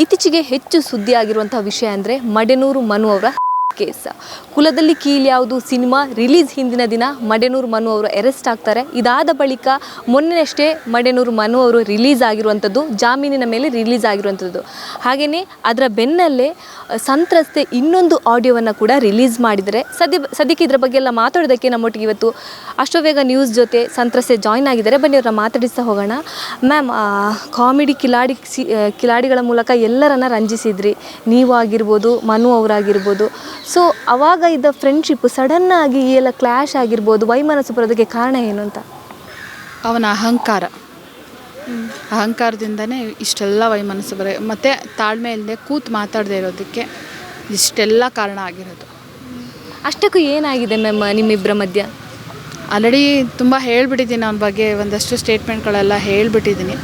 ಇತ್ತೀಚೆಗೆ ಹೆಚ್ಚು ಸುದ್ದಿ ಆಗಿರುವಂತಹ ವಿಷಯ ಅಂದ್ರೆ ಮಡೆನೂರು ಮನು ಅವರ ಕೇಸ್. ಕುಲದಲ್ಲಿ ಕೀಲ್ ಯಾವುದು ಸಿನಿಮಾ ರಿಲೀಸ್ ಹಿಂದಿನ ದಿನ ಮಡೆನೂರು ಮನು ಅವರು ಅರೆಸ್ಟ್ ಆಗ್ತಾರೆ. ಇದಾದ ಬಳಿಕ ಮೊನ್ನೆಯಷ್ಟೇ ಮಡೆನೂರು ಮನು ಅವರು ರಿಲೀಸ್ ಆಗಿರುವಂಥದ್ದು, ಜಾಮೀನಿನ ಮೇಲೆ ರಿಲೀಸ್ ಆಗಿರುವಂಥದ್ದು. ಹಾಗೆಯೇ ಅದರ ಬೆನ್ನಲ್ಲೇ ಸಂತ್ರಸ್ತೆ ಇನ್ನೊಂದು ಆಡಿಯೋವನ್ನು ಕೂಡ ರಿಲೀಸ್ ಮಾಡಿದರೆ. ಸದ್ಯ, ಸದ್ಯಕ್ಕೆ ಇದರ ಬಗ್ಗೆ ಎಲ್ಲ ಮಾತಾಡೋದಕ್ಕೆ ನಮ್ಮೊಟ್ಟಿಗೆ ಇವತ್ತು ಅಷ್ಟೋವೇಗ ನ್ಯೂಸ್ ಜೊತೆ ಸಂತ್ರಸ್ತೆ ಜಾಯ್ನ್ ಆಗಿದ್ದಾರೆ. ಬನ್ನಿ, ಅವ್ರನ್ನ ಮಾತಾಡಿಸ್ತಾ ಹೋಗೋಣ. ಮ್ಯಾಮ್ ಕಾಮಿಡಿ ಕಿಲಾಡಿ ಕಿಲಾಡಿಗಳ ಮೂಲಕ ಎಲ್ಲರನ್ನ ರಂಜಿಸಿದ್ರಿ. ನೀವು ಆಗಿರ್ಬೋದು, ಮನು ಅವರಾಗಿರ್ಬೋದು. ಸೊ ಅವಾಗ ಇದ್ದ ಫ್ರೆಂಡ್ಶಿಪ್ ಸಡನ್ನಾಗಿ ಈ ಎಲ್ಲ ಕ್ಲ್ಯಾಶ್ ಆಗಿರ್ಬೋದು ವೈಮನಸ್ಸು ಬರೋದಕ್ಕೆ ಕಾರಣ ಏನು ಅಂತ? ಅವನ ಅಹಂಕಾರ. ಅಹಂಕಾರದಿಂದನೇ ಇಷ್ಟೆಲ್ಲ ವೈಮನಸ್ಸು ಬರ ಮತ್ತು ತಾಳ್ಮೆ ಇಲ್ಲದೆ ಕೂತು ಮಾತಾಡದೇ ಇರೋದಕ್ಕೆ ಇಷ್ಟೆಲ್ಲ ಕಾರಣ ಆಗಿರೋದು. ಅಷ್ಟಕ್ಕೂ ಏನಾಗಿದೆ ಮ್ಯಾಮ್ ನಿಮ್ಮಿಬ್ಬರ ಮಧ್ಯ? ಆಲ್ರೆಡಿ ತುಂಬ ಹೇಳ್ಬಿಟ್ಟಿದ್ದೀನಿ ಅವನ ಬಗ್ಗೆ ಒಂದಷ್ಟು ಸ್ಟೇಟ್ಮೆಂಟ್ಗಳೆಲ್ಲ ಹೇಳ್ಬಿಟ್ಟಿದ್ದೀನಿ.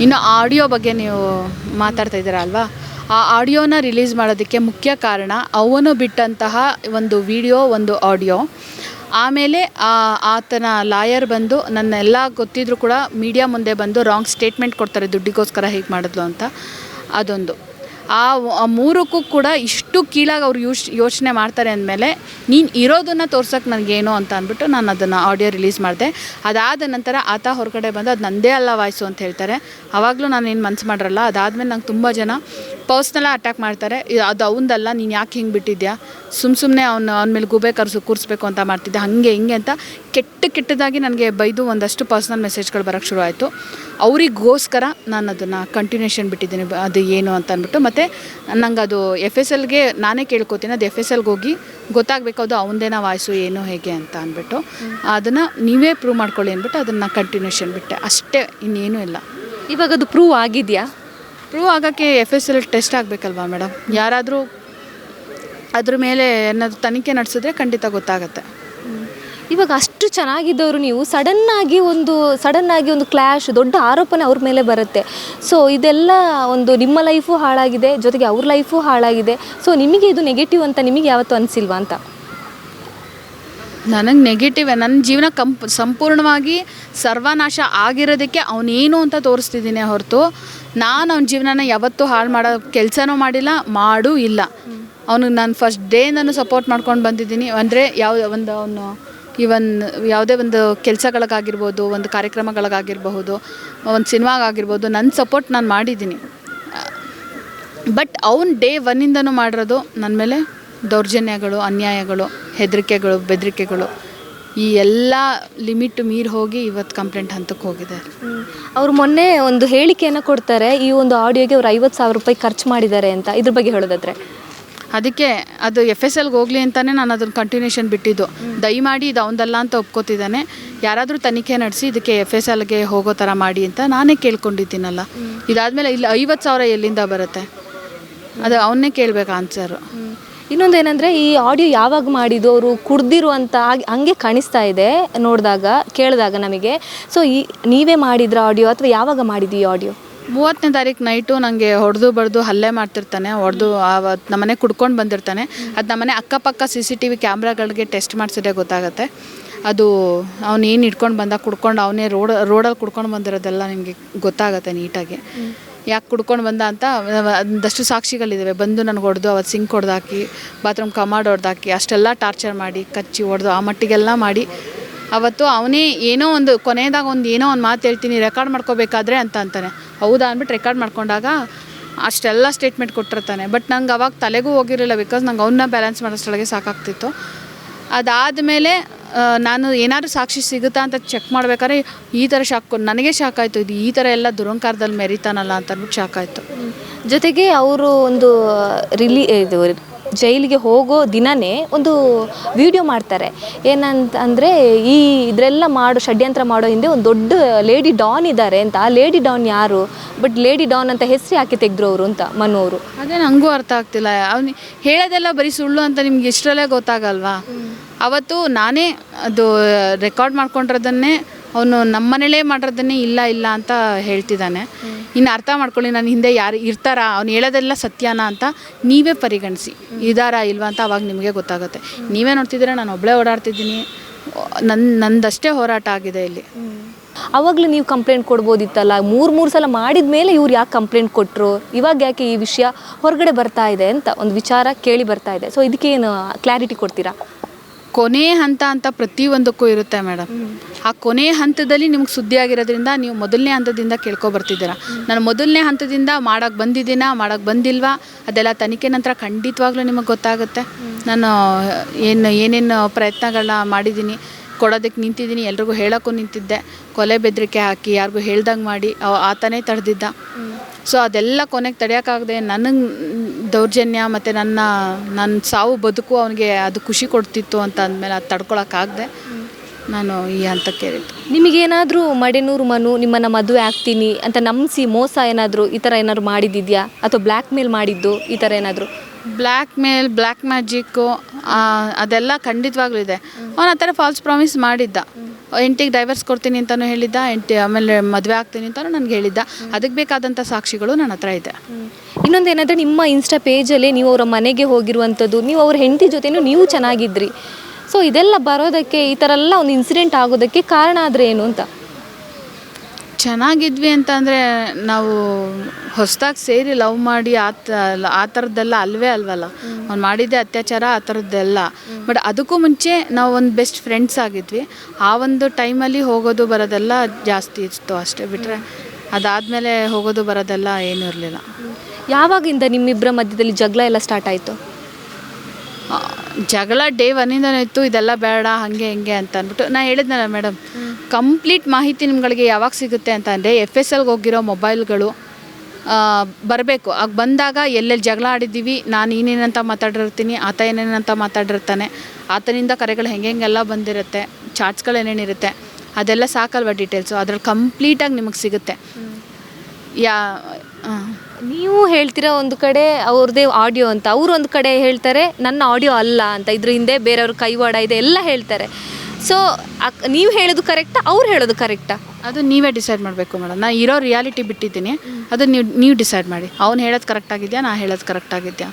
ಇನ್ನು ಆಡಿಯೋ ಬಗ್ಗೆ ನೀವು ಮಾತಾಡ್ತಾ ಇದ್ದೀರಾ ಅಲ್ವಾ? ಆ ಆಡಿಯೋನ ರಿಲೀಸ್ ಮಾಡೋದಕ್ಕೆ ಮುಖ್ಯ ಕಾರಣ ಅವನು ಬಿಟ್ಟಂತಹ ಒಂದು ವಿಡಿಯೋ, ಒಂದು ಆಡಿಯೋ. ಆಮೇಲೆ ಆತನ ಲಾಯರ್ ಬಂದು ನನ್ನ ಎಲ್ಲ ಗೊತ್ತಿದ್ರು ಕೂಡ ಮೀಡಿಯಾ ಮುಂದೆ ಬಂದು ರಾಂಗ್ ಸ್ಟೇಟ್ಮೆಂಟ್ ಕೊಡ್ತಾರೆ, ದುಡ್ಡಿಗೋಸ್ಕರ ಹೇಗೆ ಮಾಡಿದ್ಲು ಅಂತ. ಅದೊಂದು. ಆ ಮೂರಕ್ಕೂ ಕೂಡ ಇಷ್ಟು ಕೀಳಾಗಿ ಅವ್ರು ಯೂಶ್ ಯೋಚನೆ ಮಾಡ್ತಾರೆ ಅಂದಮೇಲೆ ನೀನು ಇರೋದನ್ನು ತೋರ್ಸೋಕೆ ನನಗೇನು ಅಂತ ಅಂದ್ಬಿಟ್ಟು ನಾನು ಅದನ್ನು ಆಡಿಯೋ ರಿಲೀಸ್ ಮಾಡಿದೆ. ಅದಾದ ನಂತರ ಆತ ಹೊರಗಡೆ ಬಂದು ಅದು ನಂದೇ ಅಲ್ಲ ವಾಯ್ಸು ಅಂತ ಹೇಳ್ತಾರೆ. ಆವಾಗಲೂ ನಾನು ಏನು ಮನ್ಸು ಮಾಡಿರಲ್ಲ, ಅದಾದಮೇಲೆ ನಂಗೆ ತುಂಬ ಜನ ಪರ್ಸ್ನಲ್ಲ ಅಟ್ಯಾಕ್ ಮಾಡ್ತಾರೆ. ಅದು ಅವನದಲ್ಲ, ನೀನು ಯಾಕೆ ಹಿಂಗೆ ಬಿಟ್ಟಿದ್ಯಾ? ಸುಮ್ಮ ಸುಮ್ಮನೆ ಅವ್ನು, ಅವ್ನ ಮೇಲೆ ಗುಬೆ ಕರೆಸು, ಕೂರಿಸ್ಬೇಕು ಅಂತ ಮಾಡ್ತಿದ್ದೆ. ಹಾಗೆ ಹಿಂಗೆ ಅಂತ ಕೆಟ್ಟ ಕೆಟ್ಟದಾಗಿ ನನಗೆ ಬೈದು ಒಂದಷ್ಟು ಪರ್ಸ್ನಲ್ ಮೆಸೇಜ್ಗಳು ಬರೋಕ್ಕೆ ಶುರು ಆಯಿತು ಅವರಿಗೋಸ್ಕರ ನಾನು ಅದನ್ನು ಕಂಟಿನ್ಯೂಷನ್ ಬಿಟ್ಟಿದ್ದೀನಿ ಅದು ಏನು ಅಂತ ಅಂದ್ಬಿಟ್ಟು ಮತ್ತು ನಂಗೆ ಅದು ಎಫ್ ಎಸ್ ಎಲ್ಗೆ ನಾನೇ ಕೇಳ್ಕೊತೀನಿ ಅದು ಎಫ್ ಎಸ್ ಎಲ್ಗೆ ಹೋಗಿ ಗೊತ್ತಾಗಬೇಕು ಅದು ಅವನದೇನ ವಾಯ್ಸು ಏನು ಹೇಗೆ ಅಂತ ಅಂದ್ಬಿಟ್ಟು. ಅದನ್ನು ನೀವೇ ಪ್ರೂವ್ ಮಾಡ್ಕೊಳ್ಳಿ ಅಂದ್ಬಿಟ್ಟು ಅದನ್ನು ಕಂಟಿನ್ಯೂಷನ್ ಬಿಟ್ಟೆ. ಅಷ್ಟೇ ಇನ್ನೇನೂ ಇಲ್ಲ. ಇವಾಗ ಅದು ಪ್ರೂವ್ ಆಗಿದೆಯಾ? ಪ್ರೂವ್ ಆಗೋಕ್ಕೆ ಎಫ್ ಎಸ್ ಎಲ್ ಟೆಸ್ಟ್ ಆಗಬೇಕಲ್ವಾ ಮೇಡಮ್ ಯಾರಾದರೂ ಅದ್ರ ಮೇಲೆ ಏನಾದರೂ ತನಿಖೆ ನಡೆಸಿದ್ರೆ ಖಂಡಿತ ಗೊತ್ತಾಗತ್ತೆ. ಇವಾಗ ಅಷ್ಟು ಚೆನ್ನಾಗಿದ್ದವರು ನೀವು ಸಡನ್ನಾಗಿ ಒಂದು ಸಡನ್ನಾಗಿ ಒಂದು ಕ್ಲ್ಯಾಶ್ ದೊಡ್ಡ ಆರೋಪನೆ ಅವ್ರ ಮೇಲೆ ಬರುತ್ತೆ. ಸೊ ಇದೆಲ್ಲ ಒಂದು ನಿಮ್ಮ ಲೈಫು ಹಾಳಾಗಿದೆ ಜೊತೆಗೆ ಅವ್ರ ಲೈಫು ಹಾಳಾಗಿದೆ. ಸೊ ನಿಮಗೆ ಇದು ನೆಗೆಟಿವ್ ಅಂತ ನಿಮಗೆ ಯಾವತ್ತೂ ಅನಿಸಿಲ್ವಾ ಅಂತ? ನನಗೆ ನೆಗೆಟಿವ್ ನನ್ನ ಜೀವನ ಕಂಪ್ ಸಂಪೂರ್ಣವಾಗಿ ಸರ್ವನಾಶ ಆಗಿರೋದಕ್ಕೆ ಅವನೇನು ಅಂತ ತೋರಿಸ್ತಿದ್ದೀನಿ ಹೊರತು. ನಾನು ಅವನ ಜೀವನನ ಯಾವತ್ತೂ ಹಾಳು ಮಾಡೋ ಕೆಲಸನೂ ಮಾಡಿಲ್ಲ ಮಾಡೂ ಇಲ್ಲ. ಅವನಿಗೆ ನಾನು ಫಸ್ಟ್ ಡೇ ನಾನು ಸಪೋರ್ಟ್ ಮಾಡ್ಕೊಂಡು ಬಂದಿದ್ದೀನಿ. ಅಂದರೆ ಯಾವ ಒಂದು ಅವನು ಇವನ್ ಯಾವುದೇ ಒಂದು ಕೆಲಸಗಳಿಗಾಗಿರ್ಬೋದು, ಒಂದು ಕಾರ್ಯಕ್ರಮಗಳಿಗಾಗಿರಬಹುದು, ಒಂದು ಸಿನಿಮಾಗಾಗಿರ್ಬೋದು ನನ್ನ ಸಪೋರ್ಟ್ ನಾನು ಮಾಡಿದ್ದೀನಿ. ಬಟ್ ಅವ್ನು ಡೇ ಒನ್ನಿಂದನೂ ಮಾಡಿರೋದು ನನ್ನ ಮೇಲೆ ದೌರ್ಜನ್ಯಗಳು, ಅನ್ಯಾಯಗಳು, ಹೆದರಿಕೆಗಳು, ಬೆದರಿಕೆಗಳು. ಈ ಎಲ್ಲ ಲಿಮಿಟ್ ಮೀರಿ ಹೋಗಿ ಇವತ್ತು ಕಂಪ್ಲೇಂಟ್ ಹಂತಕ್ಕೆ ಹೋಗಿದೆ. ಅವ್ರು ಮೊನ್ನೆ ಒಂದು ಹೇಳಿಕೆಯನ್ನು ಕೊಡ್ತಾರೆ, ಈ ಒಂದು ಆಡಿಯೋಗೆ ಅವ್ರು ಐವತ್ತು ಸಾವಿರ ರೂಪಾಯಿ ಖರ್ಚು ಮಾಡಿದ್ದಾರೆ ಅಂತ. ಇದ್ರ ಬಗ್ಗೆ ಹೇಳೋದಾದ್ರೆ. ಅದಕ್ಕೆ ಅದು ಎಫ್ ಎಸ್ ಎಲ್ಗೆ ಹೋಗಲಿ ಅಂತಲೇ ನಾನು ಅದನ್ನು ಕಂಟಿನ್ಯೂಷನ್ ಬಿಟ್ಟಿದ್ದು. ದಯಮಾಡಿ ಇದು ಅವನದಲ್ಲ ಅಂತ ಒಪ್ಕೋತಿದ್ದಾನೆ. ಯಾರಾದರೂ ತನಿಖೆ ನಡೆಸಿ ಇದಕ್ಕೆ ಎಫ್ ಎಸ್ ಎಲ್ಗೆ ಹೋಗೋ ಥರ ಮಾಡಿ ಅಂತ ನಾನೇ ಕೇಳ್ಕೊಂಡಿದ್ದೀನಲ್ಲ. ಇದಾದಮೇಲೆ ಇಲ್ಲಿ ಐವತ್ತು ಸಾವಿರ ಎಲ್ಲಿಂದ ಬರುತ್ತೆ? ಅದು ಅವನ್ನೇ ಕೇಳಬೇಕು ಆನ್ಸರು ಇನ್ನೊಂದು ಏನಂದರೆ ಈ ಆಡಿಯೋ ಯಾವಾಗ ಮಾಡಿದ್ದು, ಅವರು ಕುಡ್ದಿರುವಂಥ ಹಾಗೆ ಹಂಗೆ ಕಾಣಿಸ್ತಾ ಇದೆ ನೋಡಿದಾಗ, ಕೇಳಿದಾಗ ನಮಗೆ. ಸೊ ಈ ನೀವೇ ಮಾಡಿದ್ರ ಆಡಿಯೋ ಅಥವಾ ಯಾವಾಗ ಮಾಡಿದ್ದು ಈ ಆಡಿಯೋ ಮೂವತ್ತನೇ ತಾರೀಕು ನೈಟು ನನಗೆ ಹೊಡೆದು ಬಡ್ದು ಹಲ್ಲೆ ಮಾಡ್ತಿರ್ತಾನೆ, ಹೊಡೆದು ಅವತ್ತು ನಮ್ಮನೆ ಕುಡ್ಕೊಂಡು ಬಂದಿರ್ತಾನೆ. ಅದು ನಮ್ಮನೆ ಅಕ್ಕಪಕ್ಕ ಸಿ ಸಿ ಟಿ ವಿ ಕ್ಯಾಮ್ರಾಗಳಿಗೆ ಟೆಸ್ಟ್ ಮಾಡಿಸಿದ್ರೆ ಗೊತ್ತಾಗುತ್ತೆ. ಅದು ಅವ್ನು ಏನು ಇಟ್ಕೊಂಡು ಬಂದ, ಕುಡ್ಕೊಂಡು ಅವನೇ ರೋಡ್ ರೋಡಲ್ಲಿ ಕುಡ್ಕೊಂಡು ಬಂದಿರೋದೆಲ್ಲ ನಿಮಗೆ ಗೊತ್ತಾಗುತ್ತೆ ನೀಟಾಗಿ. ಯಾಕೆ ಕುಡ್ಕೊಂಡು ಬಂದ ಅಂತ, ಒಂದಷ್ಟು ಸಾಕ್ಷಿಗಳಿದ್ದಾವೆ ಬಂದು ನನಗೆ ಹೊಡೆದು ಅವತ್ತು ಸಿಂಕ್ ಹೊಡೆದಾಕಿ, ಬಾತ್ರೂಮ್ ಕಮಾಡ್ ಹೊಡೆದಾಕಿ, ಅಷ್ಟೆಲ್ಲ ಟಾರ್ಚರ್ ಮಾಡಿ, ಕಚ್ಚಿ ಹೊಡೆದು ಆ ಮಟ್ಟಿಗೆಲ್ಲ ಮಾಡಿ ಅವತ್ತು ಅವನೇ ಏನೋ ಒಂದು ಕೊನೆಯದಾಗ ಒಂದು ಏನೋ ಒಂದು ಮಾತು ಹೇಳ್ತೀನಿ ರೆಕಾರ್ಡ್ ಮಾಡ್ಕೋಬೇಕಾದ್ರೆ ಅಂತ ಅಂತಾನೆ. ಹೌದಾ ಅಂದ್ಬಿಟ್ಟು ರೆಕಾರ್ಡ್ ಮಾಡ್ಕೊಂಡಾಗ ಅಷ್ಟೆಲ್ಲ ಸ್ಟೇಟ್ಮೆಂಟ್ ಕೊಟ್ಟಿರ್ತಾನೆ. ಬಟ್ ನಂಗೆ ಅವಾಗ ತಲೆಗೂ ಹೋಗಿರಲಿಲ್ಲ ಬಿಕಾಸ್ ನಂಗೆ ಅವನ್ನ ಬ್ಯಾಲೆನ್ಸ್ ಮಾಡೋಷ್ಟೊಳಗೆ ಸಾಕಾಗ್ತಿತ್ತು. ಅದಾದಮೇಲೆ ನಾನು ಏನಾದರೂ ಸಾಕ್ಷಿ ಸಿಗುತ್ತಾ ಅಂತ ಚೆಕ್ ಮಾಡ್ಬೇಕಾದ್ರೆ ಈ ಥರ ಶಾಕ್ ನನಗೆ ಶಾಕ್ ಆಯಿತು. ಇದು ಈ ಥರ ಎಲ್ಲ ದುರಂಕಾರದಲ್ಲಿ ಮೆರಿತಾನಲ್ಲ ಅಂತ ಅಂದ್ಬಿಟ್ಟು ಶಾಕ್ ಆಯಿತು. ಜೊತೆಗೆ ಅವರು ಒಂದು ರಿಲೀ ಇದು ಜೈಲಿಗೆ ಹೋಗೋ ದಿನನೇ ಒಂದು ವಿಡಿಯೋ ಮಾಡ್ತಾರೆ. ಏನಂತ ಅಂದರೆ ಈ ಇದರೆಲ್ಲ ಮಾಡೋ ಷಡ್ಯಂತ್ರ ಮಾಡೋ ಹಿಂದೆ ಒಂದು ದೊಡ್ಡ ಲೇಡಿ ಡಾನ್ ಇದ್ದಾರೆ ಅಂತ. ಆ ಲೇಡಿ ಡಾನ್ ಯಾರು? ಬಟ್ ಲೇಡಿ ಡಾನ್ ಅಂತ ಹೆಸರು ಯಾಕೆ ತೆಗೆದ್ರು ಅವರು ಅಂತ ಮನು ಅವರು. ಅದೇ ನನಗೂ ಅರ್ಥ ಆಗ್ತಿಲ್ಲ. ಅವ್ನು ಹೇಳೋದೆಲ್ಲ ಬರೀ ಸುಳ್ಳು ಅಂತ ನಿಮ್ಗೆ ಇಷ್ಟರಲ್ಲೇ ಗೊತ್ತಾಗಲ್ವಾ? ಅವತ್ತು ನಾನೇ ಅದು ರೆಕಾರ್ಡ್ ಮಾಡ್ಕೊಂಡಿರೋದನ್ನೇ ಅವನು ನಮ್ಮನೇಲೇ ಮಾಡಿರೋದನ್ನೇ ಇಲ್ಲ ಇಲ್ಲ ಅಂತ ಹೇಳ್ತಿದ್ದಾನೆ. ಇನ್ನು ಅರ್ಥ ಮಾಡ್ಕೊಳ್ಳಿ ನಾನು ಹಿಂದೆ ಯಾರು ಇರ್ತಾರಾ? ಅವ್ನು ಹೇಳೋದೆಲ್ಲ ಸತ್ಯನಾ ಅಂತ ನೀವೇ ಪರಿಗಣಿಸಿ. ಇದಾರಾ ಇಲ್ವಾ ಅಂತ ಅವಾಗ ನಿಮಗೆ ಗೊತ್ತಾಗುತ್ತೆ. ನೀವೇ ನೋಡ್ತಿದ್ದೀರಾ ನಾನು ಒಬ್ಬಳೇ ಓಡಾಡ್ತಿದ್ದೀನಿ. ನನ್ನ ನಂದಷ್ಟೇ ಹೋರಾಟ ಆಗಿದೆ ಇಲ್ಲಿ. ಅವಾಗಲೂ ನೀವು ಕಂಪ್ಲೇಂಟ್ ಕೊಡ್ಬೋದಿತ್ತಲ್ಲ? ಮೂರು ಮೂರು ಸಲ ಮಾಡಿದ ಮೇಲೆ ಇವ್ರು ಯಾಕೆ ಕಂಪ್ಲೇಂಟ್ ಕೊಟ್ಟರು ಇವಾಗ ಯಾಕೆ ಈ ವಿಷಯ ಹೊರಗಡೆ ಬರ್ತಾ ಇದೆ ಅಂತ ಒಂದು ವಿಚಾರ ಕೇಳಿ ಬರ್ತಾ ಇದೆ. ಸೊ ಇದಕ್ಕೇನು ಕ್ಲಾರಿಟಿ ಕೊಡ್ತೀರಾ? ಕೊನೆ ಹಂತ ಅಂತ ಪ್ರತಿಯೊಂದಕ್ಕೂ ಇರುತ್ತೆ ಮೇಡಮ್. ಆ ಕೊನೆ ಹಂತದಲ್ಲಿ ನಿಮ್ಗೆ ಸುದ್ದಿ ಆಗಿರೋದ್ರಿಂದ ನೀವು ಮೊದಲನೇ ಹಂತದಿಂದ ಕೇಳ್ಕೊ ಬರ್ತಿದ್ದೀರಾ. ನಾನು ಮೊದಲನೇ ಹಂತದಿಂದ ಮಾಡೋಕೆ ಬಂದಿದ್ದೀನಾ ಮಾಡೋಕೆ ಬಂದಿಲ್ವಾ? ಅದೆಲ್ಲ ತನಿಖೆ ನಂತರ ಖಂಡಿತವಾಗ್ಲೂ ನಿಮಗೆ ಗೊತ್ತಾಗುತ್ತೆ. ನಾನು ಏನು ಏನೇನು ಪ್ರಯತ್ನಗಳನ್ನ ಮಾಡಿದ್ದೀನಿ ಕೊಡೋದಕ್ಕೆ ನಿಂತಿದ್ದೀನಿ ಎಲ್ರಿಗೂ ಹೇಳೋಕ್ಕೂ ನಿಂತಿದ್ದೆ. ಕೊಲೆ ಬೆದರಿಕೆ ಹಾಕಿ ಯಾರಿಗೂ ಹೇಳ್ದಂಗೆ ಮಾಡಿ ಅವ ಆತನೇ ತಡೆದಿದ್ದ. ಸೊ ಅದೆಲ್ಲ ಕೊನೆಗೆ ತಡೆಯೋಕ್ಕಾಗದೆ ನನಗೆ ದೌರ್ಜನ್ಯ ಮತ್ತು ನನ್ನ ನನ್ನ ಸಾವು ಬದುಕು ಅವನಿಗೆ ಅದು ಖುಷಿ ಕೊಡ್ತಿತ್ತು ಅಂತ ಅಂದಮೇಲೆ ಅದು ತಡ್ಕೊಳಕ್ಕಾಗದೆ ನಾನು ಈ ಹಂತಕ್ಕೆ ಏರಿದ್ದು. ನಿಮಗೇನಾದರೂ ಮಡೆನೂರು ಮನು ನಿಮ್ಮನ್ನು ಮದುವೆ ಆಗ್ತೀನಿ ಅಂತ ನಂಬಿಸಿ ಮೋಸ ಏನಾದರೂ ಈ ಥರ ಏನಾದರೂ ಮಾಡಿದ್ದಿದೆಯಾ ಅಥವಾ ಬ್ಲ್ಯಾಕ್ ಮೇಲ್ ಮಾಡಿದ್ದು ಈ ಥರ ಏನಾದರೂ? ಬ್ಲ್ಯಾಕ್ ಮೇಲ್ ಬ್ಲ್ಯಾಕ್ ಮ್ಯಾಜಿಕ್ಕು ಅದೆಲ್ಲ ಖಂಡಿತವಾಗ್ಲೂ ಇದೆ. ಅವನು ಆ ಥರ ಫಾಲ್ಸ್ ಪ್ರಾಮಿಸ್ ಮಾಡಿದ್ದ. ಎಂಟಿಗೆ ಡೈವರ್ಸ್ ಕೊಡ್ತೀನಿ ಅಂತಲೂ ಹೇಳಿದ್ದ ಎಂಟಿ ಆಮೇಲೆ ಮದುವೆ ಆಗ್ತೀನಿ ಅಂತಲೂ ನನಗೆ ಹೇಳಿದ್ದ. ಅದಕ್ಕೆ ಬೇಕಾದಂಥ ಸಾಕ್ಷಿಗಳು ನನ್ನ ಹತ್ರ ಇದೆ. ಇನ್ನೊಂದು ಏನಂದರೆ ನಿಮ್ಮ ಇನ್ಸ್ಟಾ ಪೇಜಲ್ಲಿ ನೀವು ಅವರ ಮನೆಗೆ ಹೋಗಿರುವಂಥದ್ದು ನೀವು ಅವ್ರ ಹೆಂಡತಿ ಜೊತೆನೂ ನೀವು ಚೆನ್ನಾಗಿದ್ರಿ. ಸೊ ಇದೆಲ್ಲ ಬರೋದಕ್ಕೆ ಈ ಥರ ಎಲ್ಲ ಒಂದು ಇನ್ಸಿಡೆಂಟ್ ಆಗೋದಕ್ಕೆ ಕಾರಣ ಆದರೆ ಏನು ಅಂತ? ಚೆನ್ನಾಗಿದ್ವಿ ಅಂತ ಅಂದರೆ ನಾವು ಹೊಸದಾಗಿ ಸೇರಿ ಲವ್ ಮಾಡಿ ಆ ತ ಆ ಥರದ್ದೆಲ್ಲ ಅಲ್ವೇ ಅಲ್ವಲ್ಲ? ಅವ್ನು ಮಾಡಿದ್ದೆ ಅತ್ಯಾಚಾರ ಆ ಥರದ್ದೆಲ್ಲ ಬಟ್ ಅದಕ್ಕೂ ಮುಂಚೆ ನಾವು ಒಂದು ಬೆಸ್ಟ್ ಫ್ರೆಂಡ್ಸ್ ಆಗಿದ್ವಿ. ಆ ಒಂದು ಟೈಮಲ್ಲಿ ಹೋಗೋದು ಬರೋದೆಲ್ಲ ಜಾಸ್ತಿ ಇತ್ತು ಅಷ್ಟೇ ಬಿಟ್ಟರೆ ಅದಾದಮೇಲೆ ಹೋಗೋದು ಬರೋದೆಲ್ಲ ಏನೂ ಇರಲಿಲ್ಲ. ಯಾವಾಗಿಂದ ನಿಮ್ಮಿಬ್ಬರ ಮಧ್ಯದಲ್ಲಿ ಜಗಳ ಎಲ್ಲ ಸ್ಟಾರ್ಟ್ ಆಯಿತು? ಜಗಳ ಡೇ ಒನ್ನಿಂದನೂ ಇತ್ತು ಇದೆಲ್ಲ ಬೇಡ ಹಾಗೆ ಹಿಂಗೆ ಅಂತ ಅಂದ್ಬಿಟ್ಟು ನಾನು ಹೇಳಿದ್ನಲ್ಲ ಮೇಡಮ್. ಕಂಪ್ಲೀಟ್ ಮಾಹಿತಿ ನಿಮ್ಗಳಿಗೆ ಯಾವಾಗ ಸಿಗುತ್ತೆ ಅಂತ ಅಂದರೆ ಎಫ್ ಎಸ್ ಎಲ್ಗೆ ಹೋಗಿರೋ ಮೊಬೈಲ್ಗಳು ಬರಬೇಕು. ಆಗ ಬಂದಾಗ ಎಲ್ಲೆಲ್ಲಿ ಜಗಳ ಆಡಿದ್ದೀವಿ ನಾನು ಏನೇನಂತ ಮಾತಾಡಿರ್ತೀನಿ ಆತ ಏನೇನಂತ ಮಾತಾಡಿರ್ತಾನೆ. ಆತನಿಂದ ಕರೆಗಳು ಹೆಂಗೆ ಹೆಂಗೆಲ್ಲ ಬಂದಿರುತ್ತೆ ಚಾರ್ಟ್ಸ್ಗಳು ಏನೇನಿರುತ್ತೆ ಅದೆಲ್ಲ ಸಾಕಲ್ವ ಡೀಟೇಲ್ಸು ಅದ್ರಲ್ಲಿ ಕಂಪ್ಲೀಟಾಗಿ ನಿಮಗೆ ಸಿಗುತ್ತೆ. ಯಾ ನೀವು ಹೇಳ್ತಿರೋ ಒಂದು ಕಡೆ ಅವ್ರದ್ದೇ ಆಡಿಯೋ ಅಂತ ಅವ್ರು ಒಂದು ಕಡೆ ಹೇಳ್ತಾರೆ ನನ್ನ ಆಡಿಯೋ ಅಲ್ಲ ಅಂತ ಇದ್ರ ಹಿಂದೆ ಬೇರೆಯವ್ರ ಕೈವಾಡ ಇದೆ ಎಲ್ಲ ಹೇಳ್ತಾರೆ. ಸೊ ನೀವು ಹೇಳೋದು ಕರೆಕ್ಟಾ ಅವ್ರು ಹೇಳೋದು ಕರೆಕ್ಟಾ ಅದು ನೀವೇ ಡಿಸೈಡ್ ಮಾಡಬೇಕು ಮೇಡಮ್ ನಾನು ಇರೋ ರಿಯಾಲಿಟಿ ಬಿಟ್ಟಿದ್ದೀನಿ. ಅದು ನೀವು ನೀವು ಡಿಸೈಡ್ ಮಾಡಿ. ಅವ್ನು ಹೇಳೋದು ಕರೆಕ್ಟ್ ಆಗಿದೆಯಾ ನಾ ಹೇಳೋದು ಕರೆಕ್ಟ್ ಆಗಿದೆಯಾ?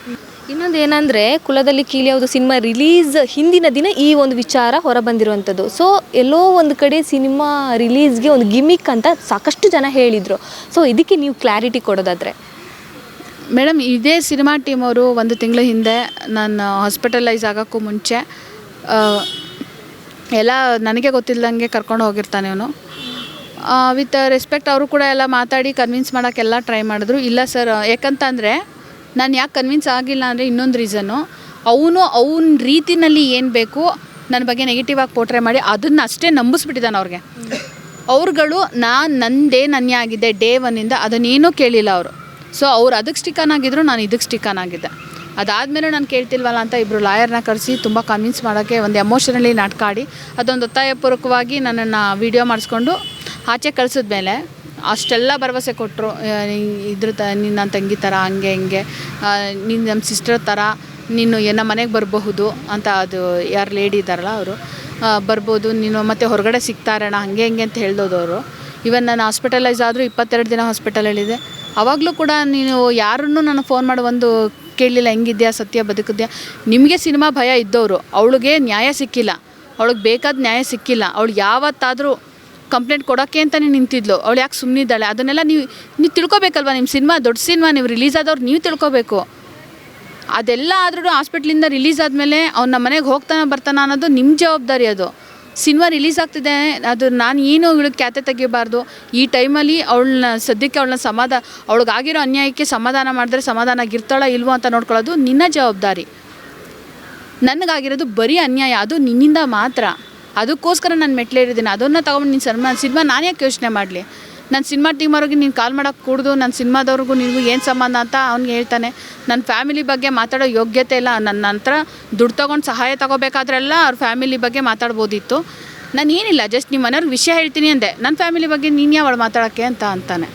ಇನ್ನೊಂದು ಏನಂದರೆ ಕುಲದಲ್ಲಿ ಕೀಲಿಯಾವುದು ಸಿನಿಮಾ ರಿಲೀಸ್ ಹಿಂದಿನ ದಿನ ಈ ಒಂದು ವಿಚಾರ ಹೊರಬಂದಿರುವಂಥದ್ದು ಸೊ ಎಲ್ಲೋ ಒಂದು ಕಡೆ ಸಿನಿಮಾ ರಿಲೀಸ್ಗೆ ಒಂದು ಗಿಮಿಕ್ ಅಂತ ಸಾಕಷ್ಟು ಜನ ಹೇಳಿದರು. ಸೊ ಇದಕ್ಕೆ ನೀವು ಕ್ಲಾರಿಟಿ ಕೊಡೋದಾದರೆ. ಮೇಡಮ್ ಇದೇ ಸಿನಿಮಾ ಟೀಮ್ ಅವರು ಒಂದು ತಿಂಗಳ ಹಿಂದೆ ನಾನು ಹಾಸ್ಪಿಟಲೈಸ್ ಆಗೋಕ್ಕೂ ಮುಂಚೆ ಎಲ್ಲ ನನಗೆ ಗೊತ್ತಿಲ್ಲದಂಗೆ ಕರ್ಕೊಂಡು ಹೋಗಿರ್ತಾನೆ ಅವನು ವಿತ್ ರೆಸ್ಪೆಕ್ಟ್ ಅವರು ಕೂಡ ಎಲ್ಲ ಮಾತಾಡಿ ಕನ್ವಿನ್ಸ್ ಮಾಡೋಕ್ಕೆಲ್ಲ ಟ್ರೈ ಮಾಡಿದ್ರು. ಇಲ್ಲ ಸರ್ ಯಾಕಂತಂದರೆ ನಾನು ಯಾಕೆ ಕನ್ವಿನ್ಸ್ ಆಗಿಲ್ಲ ಅಂದರೆ ಇನ್ನೊಂದು ರೀಸನ್ನು ಅವನು ಅವನ ರೀತಿನಲ್ಲಿ ಏನು ಬೇಕು ನನ್ನ ಬಗ್ಗೆ ನೆಗೆಟಿವ್ ಆಗಿ ಪೋಟ್ರೆ ಮಾಡಿ ಅದನ್ನು ಅಷ್ಟೇ ನಂಬಿಸ್ಬಿಟ್ಟಿದ್ದಾನೆ ಅವ್ರಿಗೆ. ಅವ್ರುಗಳು ನಾನು ನನ್ನದೇ ನನ್ನೇ ಆಗಿದ್ದೆ ಡೇ ಒನ್ನಿಂದ ಅದನ್ನೇನೂ ಕೇಳಿಲ್ಲ ಅವರು. ಸೊ ಅವ್ರು ಅದಕ್ಕೆ ಸ್ಟಿಕನ್ ಆಗಿದ್ರು ನಾನು ಇದಕ್ಕೆ ಸ್ಟಿಕನ್ ಆಗಿದ್ದೆ ಅದಾದಮೇಲೆ ನಾನು ಕೇಳ್ತಿಲ್ವಲ್ಲ ಅಂತ ಇಬ್ಬರು ಲಾಯರ್ನ ಕರೆಸಿ ತುಂಬ ಕನ್ವಿನ್ಸ್ ಮಾಡೋಕ್ಕೆ ಒಂದು ಎಮೋಷನಲಿ ನಾಟಕ ಆಡಿ ಅದೊಂದು ಒತ್ತಾಯಪೂರ್ವಕವಾಗಿ ನನ್ನನ್ನು ವೀಡಿಯೋ ಮಾಡಿಸ್ಕೊಂಡು ಆಚೆ ಕಳಿಸಿದ್ಮೇಲೆ ಅಷ್ಟೆಲ್ಲ ಭರವಸೆ ಕೊಟ್ಟರು ಇದ್ರ ತ ನಿನ್ನ ತಂಗಿ ಥರ ಹಂಗೆ, ಹಿಂಗೆ ನೀನು ನಮ್ಮ ಸಿಸ್ಟರ್ ಥರ ನೀನು ಏನೋ ಮನೆಗೆ ಬರಬಹುದು? ಅಂತ ಅದು ಯಾರು ಲೇಡಿ ಇದ್ದಾರಲ್ಲ ಅವರು ಬರ್ಬೋದು, ನೀನು ಮತ್ತೆ ಹೊರಗಡೆ ಸಿಗ್ತಾರಣ ಹಂಗೆ, ಹಿಂಗೆ ಅಂತ ಹೇಳ್ದೋದವರು ಇವನ್ ನಾನು ಹಾಸ್ಪಿಟಲೈಸ್ ಆದರೂ ಇಪ್ಪತ್ತೆರಡು ದಿನ ಹಾಸ್ಪಿಟಲಲ್ಲಿದೆ ಆವಾಗಲೂ ಕೂಡ ನೀನು ಯಾರನ್ನೂ ನಾನು ಫೋನ್ ಮಾಡಿ, ಒಂದು ಕೇಳಲಿಲ್ಲ, ಹೆಂಗಿದ್ಯಾ, ಸತ್ಯ, ಬದುಕಿದ್ಯಾ? ನಿಮಗೆ ಸಿನಿಮಾ ಭಯ ಇದ್ದವರು, ಅವಳಿಗೆ ನ್ಯಾಯ ಸಿಕ್ಕಿಲ್ಲ. ಅವಳಿಗೆ ಬೇಕಾದ ನ್ಯಾಯ ಸಿಕ್ಕಿಲ್ಲ. ಅವಳು ಯಾವತ್ತಾದರೂ ಕಂಪ್ಲೇಂಟ್ ಕೊಡೋಕ್ಕೆ ಅಂತಲೇ ನಿಂತಿದ್ಲು. ಅವಳು ಯಾಕೆ ಸುಮ್ಮನಿದ್ದಾಳೆ ಅದನ್ನೆಲ್ಲ ನೀವು ನೀವು ತಿಳ್ಕೊಬೇಕಲ್ವ? ನಿಮ್ಮ ಸಿನಿಮಾ ದೊಡ್ಡ ಸಿನಿಮಾ, ನೀವು ರಿಲೀಸ್ ಆದವ್ರು ನೀವು ತಿಳ್ಕೊಬೇಕು. ಅದೆಲ್ಲ ಆದ್ರೂ ಹಾಸ್ಪಿಟ್ಲಿಂದ ರಿಲೀಸ್ ಆದಮೇಲೆ ಅವ್ನು ನಮ್ಮ ಮನೆಗೆ ಹೋಗ್ತಾನೆ ಬರ್ತಾನೆ ಅನ್ನೋದು ನಿಮ್ಮ ಜವಾಬ್ದಾರಿ ಅದು. ಸಿನಿಮಾ ರಿಲೀಸ್ ಆಗ್ತಿದೆ. ಅದು ನಾನು ಏನು ಇವಳಿಗೆ ಖ್ಯಾತೆ ತೆಗಿಬಾರ್ದು. ಈ ಟೈಮಲ್ಲಿ ಅವಳನ್ನ, ಸದ್ಯಕ್ಕೆ ಅವಳನ್ನ ಸಮಾಧಾನ ಅವಳಿಗಾಗಿರೋ ಅನ್ಯಾಯಕ್ಕೆ ಸಮಾಧಾನ ಮಾಡಿದ್ರೆ ಸಮಾಧಾನ ಆಗಿರ್ತಾಳ ಇಲ್ವೋ ಅಂತ ನೋಡ್ಕೊಳ್ಳೋದು ನಿನ್ನ ಜವಾಬ್ದಾರಿ. ನನಗಾಗಿರೋದು ಬರೀ ಅನ್ಯಾಯ, ಅದು ನಿನ್ನಿಂದ ಮಾತ್ರ. ಅದಕ್ಕೋಸ್ಕರ ನಾನು ಮೆಟ್ಲೇರಿದ್ದೀನಿ. ಅದನ್ನು ತಗೊಂಡು ನಿನ್ನ ಸಿನಿಮಾ ಸಿನಿಮಾ ನಾನು ಯಾಕೆ ಯೋಚನೆ ಮಾಡಲಿ? ನನ್ನ ಸಿನಿಮಾ ಟೀಮ್ ಅವ್ರಿಗೆ ನೀನು ಕಾಲ್ ಮಾಡೋಕ್ಕೆ ಕೂಡ್ದು ನನ್ನ ಸಿನಿಮಾದವ್ರಿಗೂ ನಿನಗೂ ಏನು ಸಂಬಂಧ ಅಂತ ಅವ್ನಿಗೆ ಹೇಳ್ತಾನೆ. ನನ್ನ ಫ್ಯಾಮಿಲಿ ಬಗ್ಗೆ ಮಾತಾಡೋ ಯೋಗ್ಯತೆ ಇಲ್ಲ. ನನ್ನ ನಂತರ ದುಡ್ಡು ತೊಗೊಂಡು ಸಹಾಯ ತೊಗೋಬೇಕಾದ್ರೆಲ್ಲ ಅವ್ರ ಫ್ಯಾಮಿಲಿ ಬಗ್ಗೆ ಮಾತಾಡ್ಬೋದಿತ್ತು. ನಾನು ಏನಿಲ್ಲ ಜಸ್ಟ್ ನಿಮ್ಮ ಮನೆಯವ್ರಿಗೆ ವಿಷಯ ಹೇಳ್ತೀನಿ ಅಂದೆ. ನನ್ನ ಫ್ಯಾಮಿಲಿ ಬಗ್ಗೆ ನೀನು ಯಾವಳು ಮಾತಾಡೋಕ್ಕೆ ಅಂತ ಅಂತಾನೆ.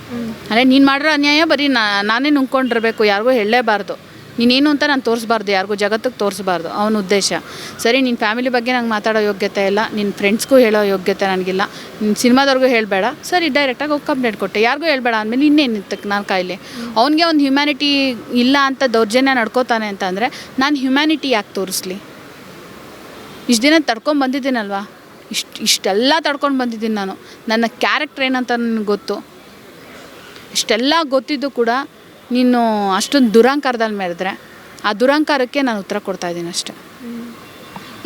ಅದೇ ನೀನು ಮಾಡಿರೋ ಅನ್ಯಾಯ ಬರೀ ನಾ ನಾನೇ ನುಂಗ್ಕೊಂಡಿರ್ಬೇಕು ಯಾರಿಗೂ ಹೇಳಲೇಬಾರ್ದು. ನೀನೇನು ಅಂತ ನಾನು ತೋರಿಸ್ಬಾರ್ದು, ಯಾರಿಗೂ ಜಗತ್ತಿಗೆ ತೋರಿಸ್ಬಾರ್ದು, ಅವನ ಉದ್ದೇಶ. ಸರಿ ನಿನ್ನ ಫ್ಯಾಮಿಲಿ ಬಗ್ಗೆ ನಂಗೆ ಮಾತಾಡೋ ಯೋಗ್ಯತೆ ಇಲ್ಲ ನಿನ್ನ ಫ್ರೆಂಡ್ಸ್ಗೂ ಹೇಳೋ ಯೋಗ್ಯತೆ ನನಗಿಲ್ಲ ನಿನ್ನ ಸಿನಿಮಾದವ್ರಿಗೂ ಹೇಳಬೇಡ. ಸರಿ ಡೈರೆಕ್ಟಾಗಿ ಹೋಗಿ ಕಂಪ್ಲೇಂಟ್ ಕೊಟ್ಟೆ. ಯಾರಿಗೂ ಹೇಳಬೇಡ ಅಂದಮೇಲೆ ಇನ್ನೇನು ಇತ್ತಕ್ಕೆ ನಾನು ಕಾಯಿಲೆ? ಅವನಿಗೆ ಒಂದು ಹ್ಯುಮ್ಯಾನಿಟಿ ಇಲ್ಲ ಅಂತ ದೌರ್ಜನ್ಯ ನಡ್ಕೋತಾನೆ ಅಂತ ಅಂದರೆ, ನಾನು ಹ್ಯುಮ್ಯಾನಿಟಿ ಯಾಕೆ ತೋರಿಸ್ಲಿ? ಇಷ್ಟು ದಿನ ತಡ್ಕೊಂಡು ಬಂದಿದ್ದೀನಲ್ವಾ? ಇಷ್ಟು, ಇಷ್ಟೆಲ್ಲ ತಡ್ಕೊಂಡು ಬಂದಿದ್ದೀನಿ ನಾನು. ನನ್ನ ಕ್ಯಾರೆಕ್ಟ್ರ್ ಏನಂತ ನನಗೆ ಗೊತ್ತು. ಇಷ್ಟೆಲ್ಲ ಗೊತ್ತಿದ್ದು ಕೂಡ ನೀನು ಅಷ್ಟೊಂದು ದುರಂಕಾರದಲ್ಲಿ ಮೆರೆದ್ರೆ ಆ ದುರಂಕಾರಕ್ಕೆ ನಾನು ಉತ್ತರ ಕೊಡ್ತಾ ಇದ್ದೀನಿ ಅಷ್ಟೆ.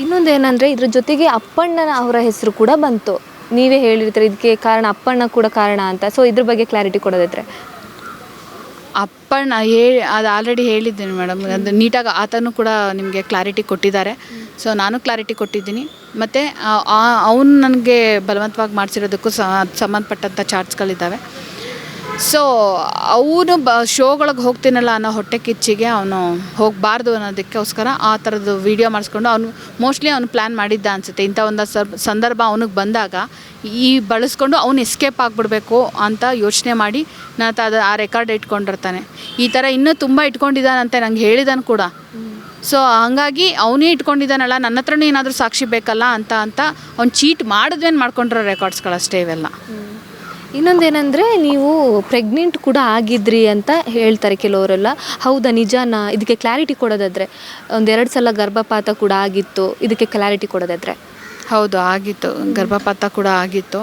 ಇನ್ನೊಂದು ಏನಂದರೆ ಇದ್ರ ಜೊತೆಗೆ ಅಪ್ಪಣ್ಣನ ಅವರ ಹೆಸರು ಕೂಡ ಬಂತು. ನೀವೇ ಹೇಳಿರ್ತೀರಿ ಇದಕ್ಕೆ ಕಾರಣ ಅಪ್ಪಣ್ಣ ಕೂಡ ಕಾರಣ ಅಂತ. ಸೊ ಇದ್ರ ಬಗ್ಗೆ ಕ್ಲಾರಿಟಿ ಕೊಡೋದಿದ್ರೆ. ಅಪ್ಪಣ್ಣ ಹೇಳಿ ಅದು ಆಲ್ರೆಡಿ ಹೇಳಿದ್ದೀನಿ ಮೇಡಮ್ ಅದು ನೀಟಾಗಿ ಆತನೂ ಕೂಡ ನಿಮಗೆ ಕ್ಲಾರಿಟಿ ಕೊಟ್ಟಿದ್ದಾರೆ. ಸೊ ನಾನು ಕ್ಲಾರಿಟಿ ಕೊಟ್ಟಿದ್ದೀನಿ. ಮತ್ತು ಅವನು ನನಗೆ ಬಲವಂತವಾಗಿ ಮಾಡಿಸಿರೋದಕ್ಕೂ ಸಂಬಂಧಪಟ್ಟಂಥ ಚಾರ್ಟ್ಸ್ಗಳಿದ್ದಾವೆ ಸೊ ಅವನು ಬ, ಶೋಗಳಿಗೆ ಹೋಗ್ತೀನಲ್ಲ ಅನ್ನೋ ಹೊಟ್ಟೆ ಕಿಚ್ಚಿಗೆ ಅವನು ಹೋಗಬಾರ್ದು ಅನ್ನೋದಕ್ಕೋಸ್ಕರ ಆ ಥರದ್ದು ವೀಡಿಯೋ ಮಾಡಿಸ್ಕೊಂಡು ಅವನು ಮೋಸ್ಟ್ಲಿ ಅವನು ಪ್ಲ್ಯಾನ್ ಮಾಡಿದ್ದ ಅನಿಸುತ್ತೆ. ಇಂಥ ಒಂದು ಸಂದರ್ಭ ಅವನಿಗೆ ಬಂದಾಗ ಈ ಬಳಸ್ಕೊಂಡು ಅವನು ಎಸ್ಕೇಪ್ ಆಗಿಬಿಡ್ಬೇಕು ಅಂತ ಯೋಚನೆ ಮಾಡಿ ಹತ್ರ ಅದು ಆ ರೆಕಾರ್ಡ್ ಇಟ್ಕೊಂಡಿರ್ತಾನೆ. ಈ ಥರ ಇನ್ನೂ ತುಂಬ ಇಟ್ಕೊಂಡಿದ್ದಾನಂತೆ ನಂಗೆ ಹೇಳಿದಾನು ಕೂಡ. ಸೊ ಹಂಗಾಗಿ ಅವನೇ ಇಟ್ಕೊಂಡಿದ್ದಾನಲ್ಲ, ನನ್ನ ಹತ್ರನೂ ಏನಾದರೂ ಸಾಕ್ಷಿ ಬೇಕಲ್ಲ ಅಂತ ಅಂತ ಅವ್ನು ಚೀಟ್ ಮಾಡಿದ್ವೇನು ಮಾಡ್ಕೊಂಡಿರೋ ರೆಕಾರ್ಡ್ಸ್ಗಳಷ್ಟೇ ಇವೆಲ್ಲ. ಇನ್ನೊಂದೇನೆಂದರೆ ನೀವು ಪ್ರೆಗ್ನೆಂಟ್ ಕೂಡ ಆಗಿದ್ರಿ ಅಂತ ಹೇಳ್ತಾರೆ ಕೆಲವರೆಲ್ಲ. ಹೌದಾ ನಿಜಾನಾ? ಇದಕ್ಕೆ ಕ್ಲಾರಿಟಿ ಕೊಡೋದಾದ್ರೆ ಒಂದೆರಡು ಸಲ ಗರ್ಭಪಾತ ಕೂಡ ಆಗಿತ್ತು ಇದಕ್ಕೆ ಕ್ಲಾರಿಟಿ ಕೊಡೋದಾದರೆ. ಹೌದು ಆಗಿತ್ತು. ಗರ್ಭಪಾತ ಕೂಡ ಆಗಿತ್ತು.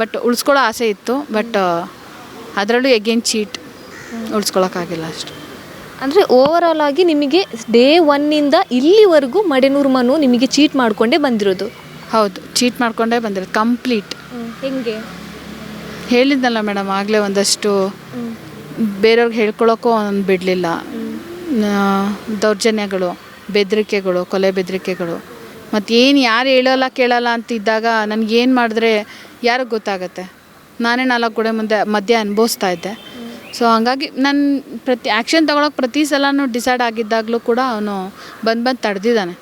ಬಟ್ ಉಳಿಸ್ಕೊಳ್ಳೋ ಆಸೆ ಇತ್ತು. ಬಟ್ ಅದರಲ್ಲೂ ಎಗೇನ್ ಚೀಟ್ ಉಳಿಸ್ಕೊಳಕ್ಕಾಗಿಲ್ಲ ಅಷ್ಟು. ಅಂದರೆ ಓವರಾಲ್ ಆಗಿ ನಿಮಗೆ ಡೇ ಒನ್ನಿಂದ ಇಲ್ಲಿವರೆಗೂ ಮಡೆನೂರು ಮನು ನಿಮಗೆ ಚೀಟ್ ಮಾಡಿಕೊಂಡೇ ಬಂದಿರೋದು. ಹೌದು ಚೀಟ್ ಮಾಡಿಕೊಂಡೇ ಬಂದಿರೋದು ಕಂಪ್ಲೀಟ್ ಹೆಂಗೆ? ಹೇಳಿದ್ನಲ್ಲ ಮೇಡಮ್, ಆಗಲೇ ಒಂದಷ್ಟು ಬೇರೆಯವ್ರಿಗೆ ಹೇಳ್ಕೊಳ್ಳೋಕ್ಕೂ ಅವ್ನು ಬಿಡಲಿಲ್ಲ. ದೌರ್ಜನ್ಯಗಳು, ಬೆದರಿಕೆಗಳು, ಕೊಲೆ ಬೆದರಿಕೆಗಳು. ಮತ್ತು ಏನು ಯಾರು ಹೇಳೋಲ್ಲ ಕೇಳಲ್ಲ ಅಂತಿದ್ದಾಗ ಏನು ಮಾಡಿದ್ರೆ ಯಾರಿಗೆ ಗೊತ್ತಾಗತ್ತೆ? ನಾನೇ ನಾಲ್ಕು ಗೋಡೆ ಮುಂದೆ ಮಧ್ಯೆ ಅನುಭವಿಸ್ತಾ ಇದ್ದೆ. ಸೊ ಹಂಗಾಗಿ ನಾನು ಪ್ರತಿ ಆ್ಯಕ್ಷನ್ ತೊಗೊಳಕ್ಕೆ ಪ್ರತಿ ಸಲನೂ ಡಿಸೈಡ್ ಆಗಿದ್ದಾಗಲೂ ಕೂಡ ಅವನು ಬಂದು ಬಂದು ತಡೆದಿದ್ದಾನೆ.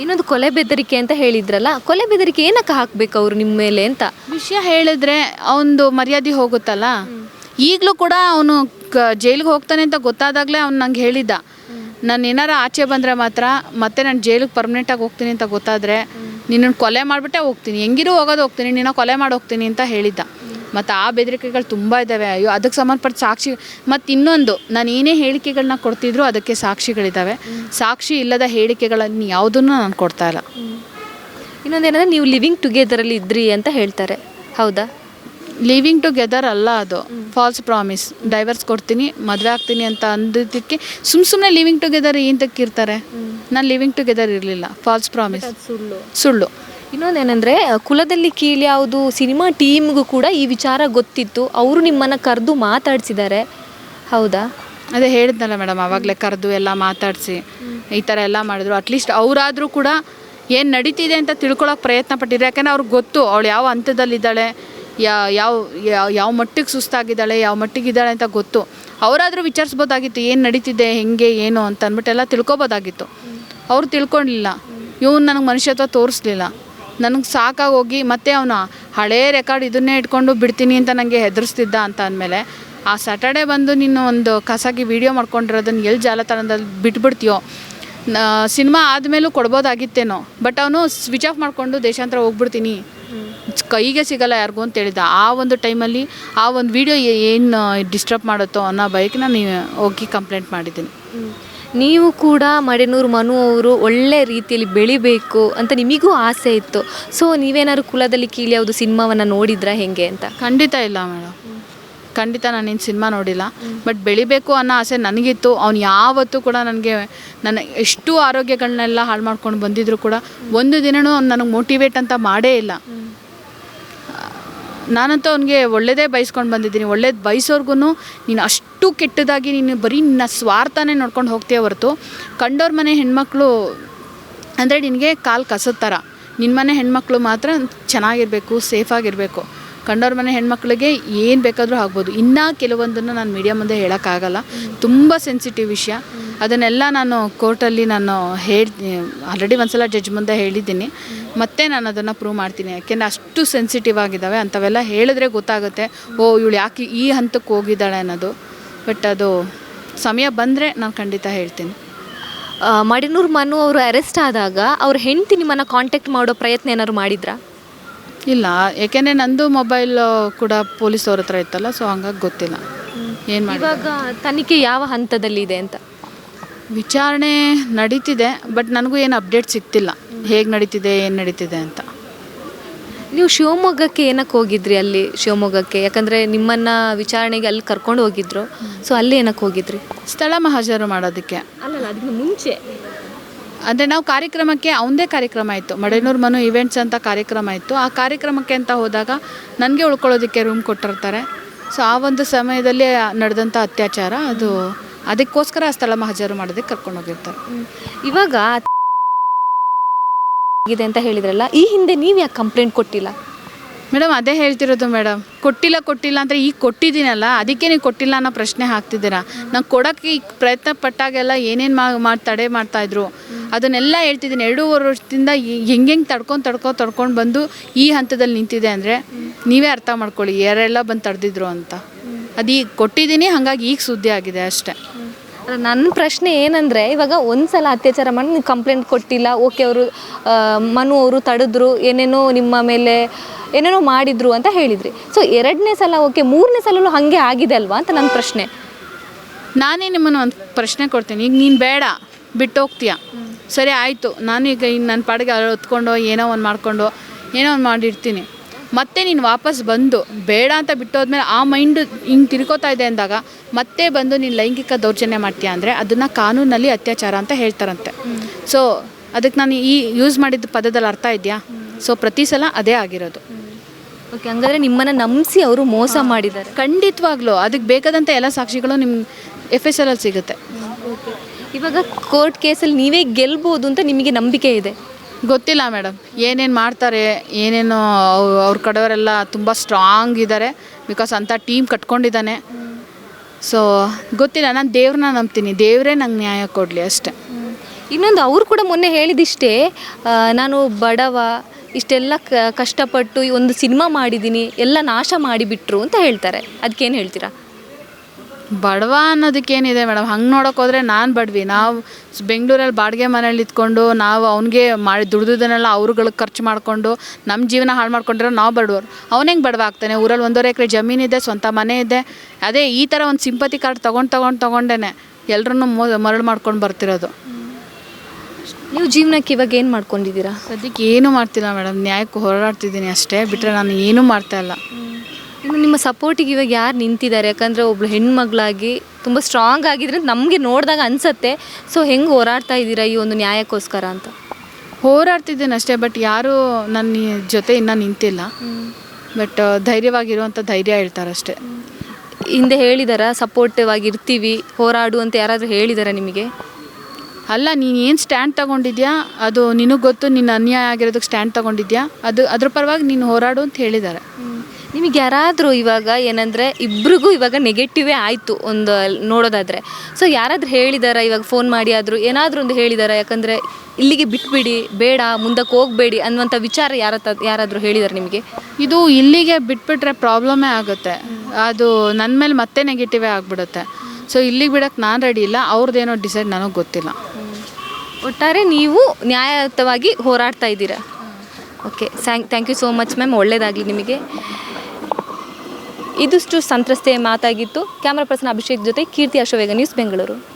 ಇನ್ನೊಂದು ಕೊಲೆ ಬೆದರಿಕೆ ಅಂತ ಹೇಳಿದ್ರಲ್ಲ ಕೊಲೆ ಬೆದರಿಕೆ ಏನಕ್ಕೆ ಹಾಕ್ಬೇಕು ಅವರು ನಿಮ್ಮ ಮೇಲೆ ಅಂತ? ವಿಷಯ ಹೇಳಿದ್ರೆ ಅವನದು ಮರ್ಯಾದೆ ಹೋಗುತ್ತಲ್ಲ? ಈಗಲೂ ಕೂಡ ಅವನು ಜೈಲಿಗೆ ಹೋಗ್ತಾನೆ ಅಂತ ಗೊತ್ತಾದಾಗಲೇ ಅವ್ನು ನಂಗೆ ಹೇಳಿದ್ದ ನಾನು ಏನಾರ ಆಚೆ ಬಂದರೆ ಮಾತ್ರ ಮತ್ತೆ ನಾನು ಜೈಲಿಗೆ ಪರ್ಮನೆಂಟಾಗಿ ಹೋಗ್ತೀನಿ ಅಂತ ಗೊತ್ತಾದರೆ ನಿನ್ನನ್ನು ಕೊಲೆ ಮಾಡಿಬಿಟ್ಟೆ ಹೋಗ್ತೀನಿ. ಹೆಂಗಿರೂ ಹೋಗೋದು ಹೋಗ್ತೀನಿ ನಿನ್ನ ಕೊಲೆ ಮಾಡಿ ಹೋಗ್ತೀನಿ ಅಂತ ಹೇಳಿದ್ದ. ಮತ್ತು ಆ ಬೆದರಿಕೆಗಳು ತುಂಬ ಇದ್ದಾವೆ ಅಯ್ಯೋ ಅದಕ್ಕೆ ಸಂಬಂಧಪಟ್ಟ ಸಾಕ್ಷಿ ಮತ್ತು ಇನ್ನೊಂದು ನಾನು ಏನೇ ಹೇಳಿಕೆಗಳನ್ನ ಕೊಡ್ತಿದ್ರು ಅದಕ್ಕೆ ಸಾಕ್ಷಿಗಳಿದ್ದಾವೆ ಸಾಕ್ಷಿ ಇಲ್ಲದ ಹೇಳಿಕೆಗಳನ್ನು ಯಾವುದನ್ನು ನಾನು ಕೊಡ್ತಾ ಇಲ್ಲ. ಇನ್ನೊಂದೇನಂದ್ರೆ ನೀವು ಲಿವಿಂಗ್ ಟುಗೆದರಲ್ಲಿ ಇದ್ರಿ ಅಂತ ಹೇಳ್ತಾರೆ. ಹೌದಾ? ಲಿವಿಂಗ್ ಟುಗೆದರ್ ಅಲ್ಲ ಅದು. ಫಾಲ್ಸ್ ಪ್ರಾಮಿಸ್ ಡೈವರ್ಸ್ ಕೊಡ್ತೀನಿ ಮದುವೆ ಆಗ್ತೀನಿ ಅಂತ ಅಂದಿದ್ದಕ್ಕೆ ಸುಮ್ ಸುಮ್ಮನೆ ಲಿವಿಂಗ್ ಟುಗೆದರ್ ಏನಕ್ಕೆ ಇರ್ತಾರೆ ನಾನು ಲಿವಿಂಗ್ ಟುಗೆದರ್ ಇರಲಿಲ್ಲ. ಫಾಲ್ಸ್ ಪ್ರಾಮಿಸ್ ಸುಳ್ಳು. ಸುಳ್ಳು. ಇನ್ನೊಂದೇನೆಂದರೆ ಕುಲದಲ್ಲಿ ಕೀಳು ಯಾವುದು ಸಿನಿಮಾ ಟೀಮ್ಗೂ ಕೂಡ ಈ ವಿಚಾರ ಗೊತ್ತಿತ್ತು. ಅವರು ನಿಮ್ಮನ್ನು ಕರೆದು ಮಾತಾಡಿಸಿದ್ದಾರೆ ಹೌದಾ? ಅದೇ ಹೇಳಿದ್ನಲ್ಲ ಮೇಡಮ್ ಆವಾಗಲೇ ಕರೆದು ಎಲ್ಲ ಮಾತಾಡಿಸಿ, ಈ ಥರ ಎಲ್ಲ ಮಾಡಿದ್ರು. ಅಟ್ಲೀಸ್ಟ್ ಅವರಾದರೂ ಕೂಡ ಏನು ನಡೀತಿದೆ ಅಂತ ತಿಳ್ಕೊಳ್ಳೋಕೆ ಪ್ರಯತ್ನ ಪಟ್ಟಿದ್ರು. ಯಾಕಂದರೆ ಅವ್ರಿಗೆ ಗೊತ್ತು, ಅವಳು ಯಾವ ಹಂತದಲ್ಲಿದ್ದಾಳೆ, ಯಾ, ಯಾವ ಯಾವ ಮಟ್ಟಿಗೆ ಸುಸ್ತಾಗಿದ್ದಾಳೆ, ಯಾವ ಮಟ್ಟಿಗೆ ಇದ್ದಾಳೆ ಅಂತ ಗೊತ್ತು. ಅವರಾದರೂ ವಿಚಾರಿಸ್ಬೋದಾಗಿತ್ತು, ಏನು ನಡೀತಿದೆ, ಹೆಂಗೆ, ಏನು ಅಂತ ಅಂದ್ಬಿಟ್ಟು ಎಲ್ಲ ತಿಳ್ಕೊಬೋದಾಗಿತ್ತು. ಅವ್ರು ತಿಳ್ಕೊಳ್ಲಿಲ್ಲ ಇವನು ನನಗೆ ಮನುಷ್ಯತ್ವ ತೋರಿಸ್ಲಿಲ್ಲ. ನನಗೆ ಸಾಕಾಗಿ ಹೋಗಿ ಮತ್ತೆ ಅವನು ಹಳೇ ರೆಕಾರ್ಡ್ ಇದನ್ನೇ ಇಟ್ಕೊಂಡು ಬಿಡ್ತೀನಿ ಅಂತ ನನಗೆ ಹೆದರಿಸ್ತಿದ್ದ ಅಂತ ಅಂದಮೇಲೆ ಆ ಸ್ಯಾಟರ್ಡೆ ಬಂದು ನೀನು ಒಂದು ಕಸಾಗಿ ವೀಡಿಯೋ ಮಾಡ್ಕೊಂಡಿರೋದನ್ನು ಎಲ್ಲಿ ಜಾಲತಾಣದಲ್ಲಿ ಬಿಟ್ಬಿಡ್ತೀಯೋ? ಸಿನಿಮಾ ಆದಮೇಲೂ ಕೊಡ್ಬೋದಾಗಿತ್ತೇನೋ? ಬಟ್ ಅವನು ಸ್ವಿಚ್ ಆಫ್ ಮಾಡಿಕೊಂಡು ದೇಶಾಂತರ ಹೋಗ್ಬಿಡ್ತೀನಿ. ಕೈಗೆ ಸಿಗಲ್ಲ ಯಾರಿಗೂ ಅಂತ ಹೇಳಿದ ಆ ಒಂದು ಟೈಮಲ್ಲಿ ಆ ಒಂದು ವಿಡಿಯೋ ಏನು ಡಿಸ್ಟರ್ಬ್ ಮಾಡುತ್ತೋ ಅನ್ನೋ ಬೈಕ್ ನಾನು ಹೋಗಿ ಕಂಪ್ಲೇಂಟ್ ಮಾಡಿದ್ದೀನಿ. ನೀವು ಕೂಡ ಮಡೆನೂರು ಮನು ಅವರು ಒಳ್ಳೆ ರೀತಿಯಲ್ಲಿ ಬೆಳಿಬೇಕು ಅಂತ ನಿಮಗೂ ಆಸೆ ಇತ್ತು. ಸೊ ನೀವೇನಾದ್ರು ಕುಲದಲ್ಲಿ ಕೀಳಿ ಯಾವುದು ಸಿನಿಮಾವನ್ನು ನೋಡಿದ್ರಾ ಹೆಂಗೆ ಅಂತ? ಖಂಡಿತ ಇಲ್ಲ ಮೇಡಮ್. ಖಂಡಿತ ನಾನು ಏನು ಸಿನಿಮಾ ನೋಡಿಲ್ಲ. ಬಟ್ ಬೆಳಿಬೇಕು ಅನ್ನೋ ಆಸೆ ನನಗಿತ್ತು. ಅವ್ನು ಯಾವತ್ತೂ ಕೂಡ ನನಗೆ ನನ್ನ ಎಷ್ಟು ಆರೋಗ್ಯಗಳನ್ನೆಲ್ಲ ಹಾಳು ಮಾಡ್ಕೊಂಡು ಬಂದಿದ್ರು ಕೂಡ ಒಂದು ದಿನವೂ ಅವ್ನು ನನಗೆ ಮೋಟಿವೇಟ್ ಅಂತ ಮಾಡೇ ಇಲ್ಲ. ನಾನಂತೂ ಅವನಿಗೆ ಒಳ್ಳೆಯದೇ ಬಯಸ್ಕೊಂಡು ಬಂದಿದ್ದೀನಿ. ಒಳ್ಳೇದು ಬಯಸೋರ್ಗು ನೀನು ಅಷ್ಟು ಕೆಟ್ಟದಾಗಿ ನೀನು ಬರೀ ನಿನ್ನ ಸ್ವಾರ್ಥನೇ ನೋಡ್ಕೊಂಡು ಹೋಗ್ತೀಯ ಹೊರತು. ಕಂಡೋರ ಮನೆ ಹೆಣ್ಮಕ್ಳು ಅಂದರೆ ನಿನಗೆ ಕಾಲು ಕಸದ ಥರ ನಿನ್ನ ಮನೆ ಹೆಣ್ಮಕ್ಳು ಮಾತ್ರ ಚೆನ್ನಾಗಿರಬೇಕು, ಸೇಫಾಗಿರಬೇಕು. ಕಂಡೋರ ಮನೆ ಹೆಣ್ಮಕ್ಳಿಗೆ ಏನು ಬೇಕಾದರೂ ಆಗ್ಬೋದು. ಇನ್ನೂ ಕೆಲವೊಂದನ್ನು ನಾನು ಮೀಡಿಯಾ ಮುಂದೆ ಹೇಳೋಕ್ಕಾಗಲ್ಲ. ತುಂಬ ಸೆನ್ಸಿಟಿವ್ ವಿಷಯ. ಅದನ್ನೆಲ್ಲ ನಾನು ಕೋರ್ಟಲ್ಲಿ ನಾನು ಹೇಳಿ ಆಲ್ರೆಡಿ ಒಂದ್ಸಲ ಜಡ್ಜ್ ಮುಂದೆ ಹೇಳಿದ್ದೀನಿ. ಮತ್ತೆ ನಾನು ಅದನ್ನು ಪ್ರೂವ್ ಮಾಡ್ತೀನಿ. ಯಾಕೆಂದರೆ ಅಷ್ಟು ಸೆನ್ಸಿಟಿವ್ ಆಗಿದ್ದಾವೆ ಅಂಥವೆಲ್ಲ ಹೇಳಿದ್ರೆ ಗೊತ್ತಾಗುತ್ತೆ ಓ ಇವಳು ಯಾಕೆ ಈ ಹಂತಕ್ಕೆ ಹೋಗಿದ್ದಾಳೆ ಅನ್ನೋದು. ಬಟ್ ಅದು ಸಮಯ ಬಂದರೆ ನಾನು ಖಂಡಿತ ಹೇಳ್ತೀನಿ. ಮಡಿನೂರು ಮನು ಅವರು ಅರೆಸ್ಟ್ ಆದಾಗ ಅವ್ರ ಹೆಂಡತಿ ನಿಮ್ಮನ್ನು ಕಾಂಟ್ಯಾಕ್ಟ್ ಮಾಡೋ ಪ್ರಯತ್ನ ಏನಾದ್ರು ಮಾಡಿದ್ರಾ? ಇಲ್ಲ ಯಾಕೆಂದರೆ ನಂದು ಮೊಬೈಲ್ ಕೂಡ ಪೊಲೀಸ್ ಅವ್ರ ಹತ್ರ ಇತ್ತಲ್ಲ ಸೊ ಹಂಗಾಗಿ ಗೊತ್ತಿಲ್ಲ. ಏನು ಮಾಡಿ ಇವಾಗ ತನಿಖೆ ಯಾವ ಹಂತದಲ್ಲಿ ಇದೆ ಅಂತ? ವಿಚಾರಣೆ ನಡೀತಿದೆ ಬಟ್ ನನಗೂ ಏನು ಅಪ್ಡೇಟ್ ಸಿಗ್ತಿಲ್ಲ. ಹೇಗೆ ನಡೀತಿದೆ ಏನು ನಡೀತಿದೆ ಅಂತ. ನೀವು ಶಿವಮೊಗ್ಗಕ್ಕೆ ಏನಕ್ಕೆ ಹೋಗಿದ್ರಿ ಅಲ್ಲಿ ಶಿವಮೊಗ್ಗಕ್ಕೆ? ಯಾಕಂದರೆ ನಿಮ್ಮನ್ನು ವಿಚಾರಣೆಗೆ ಅಲ್ಲಿ ಕರ್ಕೊಂಡು ಹೋಗಿದ್ರು. ಸೊ ಅಲ್ಲಿ ಏನಕ್ಕೆ ಹೋಗಿದ್ರಿ? ಸ್ಥಳ ಮಹಾಜರು ಮಾಡೋದಕ್ಕೆ. ಅಲ್ಲಲ್ಲ ಅದಕ್ಕೆ ಮುಂಚೆ. ಅಂದರೆ ನಾವು ಕಾರ್ಯಕ್ರಮಕ್ಕೆ ಅವನದೇ ಕಾರ್ಯಕ್ರಮ ಇತ್ತು. ಮಡೆನೂರು ಮನು ಇವೆಂಟ್ಸ್ ಅಂತ ಕಾರ್ಯಕ್ರಮ ಇತ್ತು. ಆ ಕಾರ್ಯಕ್ರಮಕ್ಕೆ ಅಂತ ಹೋದಾಗ ನನಗೆ ಉಳ್ಕೊಳ್ಳೋದಕ್ಕೆ ರೂಮ್ ಕೊಟ್ಟಿರ್ತಾರೆ. ಸೊ ಆ ಒಂದು ಸಮಯದಲ್ಲಿ ನಡೆದಂಥ ಅತ್ಯಾಚಾರ ಅದು ಅದಕ್ಕೋಸ್ಕರ ಆ ಸ್ಥಳ ಮಹಾಜರು ಮಾಡೋದಕ್ಕೆ ಕರ್ಕೊಂಡು ಹೋಗಿರ್ತಾರೆ. ಇವಾಗ ಆಗಿದೆ ಅಂತ ಹೇಳಿದ್ರಲ್ಲ ಈ ಹಿಂದೆ ನೀವು ಯಾಕೆ ಕಂಪ್ಲೇಂಟ್ ಕೊಟ್ಟಿಲ್ಲ? ಮೇಡಮ್ ಅದೇ ಹೇಳ್ತಿರೋದು ಮೇಡಮ್. ಕೊಟ್ಟಿಲ್ಲ ಕೊಟ್ಟಿಲ್ಲ ಅಂದರೆ ಈಗ ಕೊಟ್ಟಿದ್ದೀನಲ್ಲ ಅದಕ್ಕೆ ನೀವು ಕೊಟ್ಟಿಲ್ಲ ಅನ್ನೋ ಪ್ರಶ್ನೆ ಹಾಕ್ತಿದ್ದೀರಾ? ನಾನು ಕೊಡೋಕ್ಕೆ ಈಗ ಪ್ರಯತ್ನ ಪಟ್ಟಾಗೆಲ್ಲ ಏನೇನು ಮಾ ಮಾಡಿ ತಡೆ ಮಾಡ್ತಾಯಿದ್ರು ಅದನ್ನೆಲ್ಲ ಹೇಳ್ತಿದ್ದೀನಿ. ಎರಡೂವರೆ ವರ್ಷದಿಂದ ಹೆಂಗೆ ಹೆಂಗೆ ತಡ್ಕೊಂಡು ತಡ್ಕೊಂಡು ತಡ್ಕೊಂಡು ಬಂದು ಈ ಹಂತದಲ್ಲಿ ನಿಂತಿದೆ ಅಂದರೆ ನೀವೇ ಅರ್ಥ ಮಾಡ್ಕೊಳ್ಳಿ ಯಾರೆಲ್ಲ ಬಂದು ತಡೆದಿದ್ರು ಅಂತ. ಅದು ಈಗ ಕೊಟ್ಟಿದ್ದೀನಿ ಹಾಗಾಗಿ ಈಗ ಸುದ್ದಿ ಆಗಿದೆ ಅಷ್ಟೇ. ಅಲ್ಲ, ನನ್ನ ಪ್ರಶ್ನೆ ಏನಂದರೆ ಇವಾಗ ಒಂದ್ಸಲ ಅತ್ಯಾಚಾರ ಮಾಡಿ ನೀವು ಕಂಪ್ಲೇಂಟ್ ಕೊಟ್ಟಿಲ್ಲ ಓಕೆ ಅವರು ಮನು ಅವರು ತಡೆದ್ರು ಏನೇನೋ ನಿಮ್ಮ ಮೇಲೆ ಏನೇನೋ ಮಾಡಿದ್ರು ಅಂತ ಹೇಳಿದ್ರಿ. ಸೊ ಎರಡನೇ ಸಲ ಓಕೆ ಮೂರನೇ ಸಲಲ್ಲೂ ಹಾಗೆ ಆಗಿದೆ ಅಲ್ವಾ ಅಂತ ನನ್ನ ಪ್ರಶ್ನೆ. ನಾನೇ ನಿಮ್ಮನ್ನು ಒಂದು ಪ್ರಶ್ನೆ ಕೊಡ್ತೀನಿ. ಈಗ ನೀನು ಬೇಡ ಬಿಟ್ಟು ಹೋಗ್ತೀಯ ಸರಿ ಆಯಿತು. ನಾನೀಗ ಇನ್ನು ನನ್ನ ಪಾಡಿಗೆ ಹೊತ್ಕೊಂಡು ಏನೋ ಒಂದು ಮಾಡಿಕೊಂಡು ಏನೋ ಒಂದು ಮಾಡಿರ್ತೀನಿ. ಮತ್ತೆ ನೀನು ವಾಪಸ್ ಬಂದು ಬೇಡ ಅಂತ ಬಿಟ್ಟೋದ್ಮೇಲೆ ಆ ಮೈಂಡ್ ಹಿಂಗೆ ತಿರ್ಕೋತಾ ಇದೆ ಅಂದಾಗ ಮತ್ತೆ ಬಂದು ನೀನು ಲೈಂಗಿಕ ದೌರ್ಜನ್ಯ ಮಾಡ್ತೀಯ ಅಂದರೆ ಅದನ್ನು ಕಾನೂನಲ್ಲಿ ಅತ್ಯಾಚಾರ ಅಂತ ಹೇಳ್ತಾರಂತೆ. ಸೊ ಅದಕ್ಕೆ ನಾನು ಈ ಯೂಸ್ ಮಾಡಿದ ಪದದಲ್ಲಿ ಅರ್ಥ ಇದೆಯಾ? ಸೊ ಪ್ರತಿ ಸಲ ಅದೇ ಆಗಿರೋದು. ಓಕೆ ಹಂಗಾದ್ರೆ ನಿಮ್ಮನ್ನು ನಂಬಿಸಿ ಅವರು ಮೋಸ ಮಾಡಿದ್ದಾರೆ. ಖಂಡಿತವಾಗ್ಲೂ. ಅದಕ್ಕೆ ಬೇಕಾದಂಥ ಎಲ್ಲ ಸಾಕ್ಷಿಗಳು ನಿಮ್ಮ ಎಫ್ ಎಸ್ ಎಲ್ ಅಲ್ಲಿ ಸಿಗುತ್ತೆ. ಇವಾಗ ಕೋರ್ಟ್ ಕೇಸಲ್ಲಿ ನೀವೇ ಗೆಲ್ಬೋದು ಅಂತ ನಿಮಗೆ ನಂಬಿಕೆ ಇದೆ. ಗೊತ್ತಿಲ್ಲ ಮೇಡಮ್. ಏನೇನು ಮಾಡ್ತಾರೆ, ಏನೇನು ಅವ್- ಅವ್ರ ಕಡೆಯವರೆಲ್ಲ ತುಂಬ ಸ್ಟ್ರಾಂಗ್ ಇದ್ದಾರೆ ಬಿಕಾಸ್ ಅಂಥ ಟೀಮ್ ಕಟ್ಕೊಂಡಿದ್ದಾನೆ. ಸೊ ಗೊತ್ತಿಲ್ಲ, ನಾನು ದೇವ್ರನ್ನ ನಂಬ್ತೀನಿ. ದೇವರೇ ನಂಗೆ ನ್ಯಾಯ ಕೊಡಲಿ ಅಷ್ಟೆ. ಇನ್ನೊಂದು, ಅವರು ಕೂಡ ಮೊನ್ನೆ ಹೇಳಿದಿಷ್ಟೇ ನಾನು ಬಡವ, ಇಷ್ಟೆಲ್ಲ ಕ, ಕಷ್ಟಪಟ್ಟು ಒಂದು ಸಿನಿಮಾ ಮಾಡಿದ್ದೀನಿ ಎಲ್ಲ ನಾಶ ಮಾಡಿಬಿಟ್ರು ಅಂತ ಹೇಳ್ತಾರೆ. ಅದಕ್ಕೇನು ಹೇಳ್ತೀರಾ? ಬಡವ ಅನ್ನೋದಕ್ಕೇನಿದೆ ಮೇಡಮ್? ಹಂಗೆ ನೋಡೋಕೆ ಹೋದರೆ ನಾನು ಬಡವಿ. ನಾವು ಬೆಂಗಳೂರಲ್ಲಿ ಬಾಡಿಗೆ ಮನೇಲಿ ಇದ್ಕೊಂಡು ನಾವು ಅವನಿಗೆ ಮಾಡಿ ದುಡ್ದುದನ್ನೆಲ್ಲ ಅವ್ರುಗಳು ಖರ್ಚು ಮಾಡಿಕೊಂಡು ನಮ್ಮ ಜೀವನ ಹಾಳು ಮಾಡ್ಕೊಂಡಿರೋ ನಾವು ಬಡವರು. ಅವ್ನು ಹೆಂಗೆ ಬಡವ ಆಗ್ತಾನೆ? ಊರಲ್ಲಿ ಒಂದೂವರೆ ಎಕರೆ ಜಮೀನಿದೆ ಸ್ವಂತ ಮನೆ ಇದೆ. ಅದೇ ಈ ಥರ ಒಂದು ಸಿಂಪತಿ ಕಾರ್ಡ್ ತೊಗೊಂಡು ತೊಗೊಂಡು ತೊಗೊಂಡೇನೆ ಎಲ್ಲರನ್ನೂ ಮೋ ಮರಳು ಮಾಡ್ಕೊಂಡು ಬರ್ತಿರೋದು. ನೀವು ಜೀವನಕ್ಕೆ ಇವಾಗ ಏನು ಮಾಡ್ಕೊಂಡಿದ್ದೀರಾ? ಸದ್ಯಕ್ಕೆ ಏನೂ ಮಾಡ್ತಿಲ್ಲ ಮೇಡಮ್. ನ್ಯಾಯಕ್ಕೆ ಹೋರಾಡ್ತಿದ್ದೀನಿ ಅಷ್ಟೇ. ಬಿಟ್ಟರೆ ನಾನು ಏನೂ ಮಾಡ್ತಾ ಇಲ್ಲ. ಇನ್ನು ನಿಮ್ಮ ಸಪೋರ್ಟಿಗೆ ಇವಾಗ ಯಾರು ನಿಂತಿದ್ದಾರೆ? ಯಾಕಂದರೆ ಒಬ್ಳು ಹೆಣ್ಮಗಳಾಗಿ ತುಂಬ ಸ್ಟ್ರಾಂಗ್ ಆಗಿದ್ರೆ ನಮಗೆ ನೋಡಿದಾಗ ಅನಿಸತ್ತೆ. ಸೊ ಹೆಂಗೆ ಹೋರಾಡ್ತಾ ಇದ್ದೀರಾ ಈ ಒಂದು ನ್ಯಾಯಕ್ಕೋಸ್ಕರ ಅಂತ? ಹೋರಾಡ್ತಿದ್ದೇನೆ ಅಷ್ಟೇ ಬಟ್ ಯಾರೂ ನನ್ನ ಜೊತೆ ಇನ್ನೂ ನಿಂತಿಲ್ಲ. ಬಟ್ ಧೈರ್ಯವಾಗಿರುವಂಥ ಧೈರ್ಯ ಹೇಳ್ತಾರಷ್ಟೇ ಹಿಂದೆ ಹೇಳಿದಾರ ಸಪೋರ್ಟಿವ್ ಆಗಿರ್ತೀವಿ ಹೋರಾಡು ಅಂತ ಯಾರಾದರೂ ಹೇಳಿದಾರ ನಿಮಗೆ? ಅಲ್ಲ ನೀನು ಏನು ಸ್ಟ್ಯಾಂಡ್ ತಗೊಂಡಿದ್ಯಾ? ಅದು ನಿನಗೆ ಗೊತ್ತು ನಿನ್ನ ಅನ್ಯಾಯ ಆಗಿರೋದಕ್ಕೆ ಸ್ಟ್ಯಾಂಡ್ ತೊಗೊಂಡಿದ್ಯಾ? ಅದು ಅದ್ರ ಪರವಾಗಿ ನೀನು ಹೋರಾಡು ಅಂತ ಹೇಳಿದ್ದಾರೆ ನಿಮಗೆ ಯಾರಾದರೂ ಇವಾಗ ಏನಂದರೆ ಇಬ್ರಿಗೂ ಇವಾಗ ನೆಗೆಟಿವೇ ಆಯಿತು ಒಂದು ನೋಡೋದಾದರೆ. ಸೊ ಯಾರಾದರೂ ಹೇಳಿದಾರ ಇವಾಗ ಫೋನ್ ಮಾಡಿ ಆದರೂ? ಏನಾದರೂ ಒಂದು ಹೇಳಿದಾರ? ಯಾಕಂದರೆ ಇಲ್ಲಿಗೆ ಬಿಟ್ಬಿಡಿ ಬೇಡ ಮುಂದಕ್ಕೆ ಹೋಗಬೇಡಿ ಅನ್ನುವಂಥ ವಿಚಾರ ಯಾರ ಯಾರಾದರೂ ಹೇಳಿದಾರೆ ನಿಮಗೆ? ಇದು ಇಲ್ಲಿಗೆ ಬಿಟ್ಬಿಟ್ರೆ ಪ್ರಾಬ್ಲಮೇ ಆಗುತ್ತೆ. ಅದು ನನ್ನ ಮೇಲೆ ಮತ್ತೆ ನೆಗೆಟಿವೇ ಆಗಿಬಿಡುತ್ತೆ. ಸೊ ಇಲ್ಲಿಗೆ ಬಿಡೋಕ್ಕೆ ನಾನು ರೆಡಿ ಇಲ್ಲ. ಅವ್ರದ್ದೇನೋ ಡಿಸೈಡ್ ನನಗೆ ಗೊತ್ತಿಲ್ಲ. ಒಟ್ಟಾರೆ ನೀವು ನ್ಯಾಯಯುತವಾಗಿ ಹೋರಾಡ್ತಾ ಇದ್ದೀರಾ? Okay thank thank you so much ma'am ಒಳ್ಳೆಯದಾಗಲಿ ನಿಮಗೆ. ಇದಿಷ್ಟು ಸಂತ್ರಸ್ತೆಯ ಮಾತಾಗಿತ್ತು ಕ್ಯಾಮರಾ ಪರ್ಸನ್ ಅಭಿಷೇಕ್ ಜೊತೆ ಕೀರ್ತಿ ಅಶೋವೇಗ ನ್ಯೂಸ್ ಬೆಂಗಳೂರು.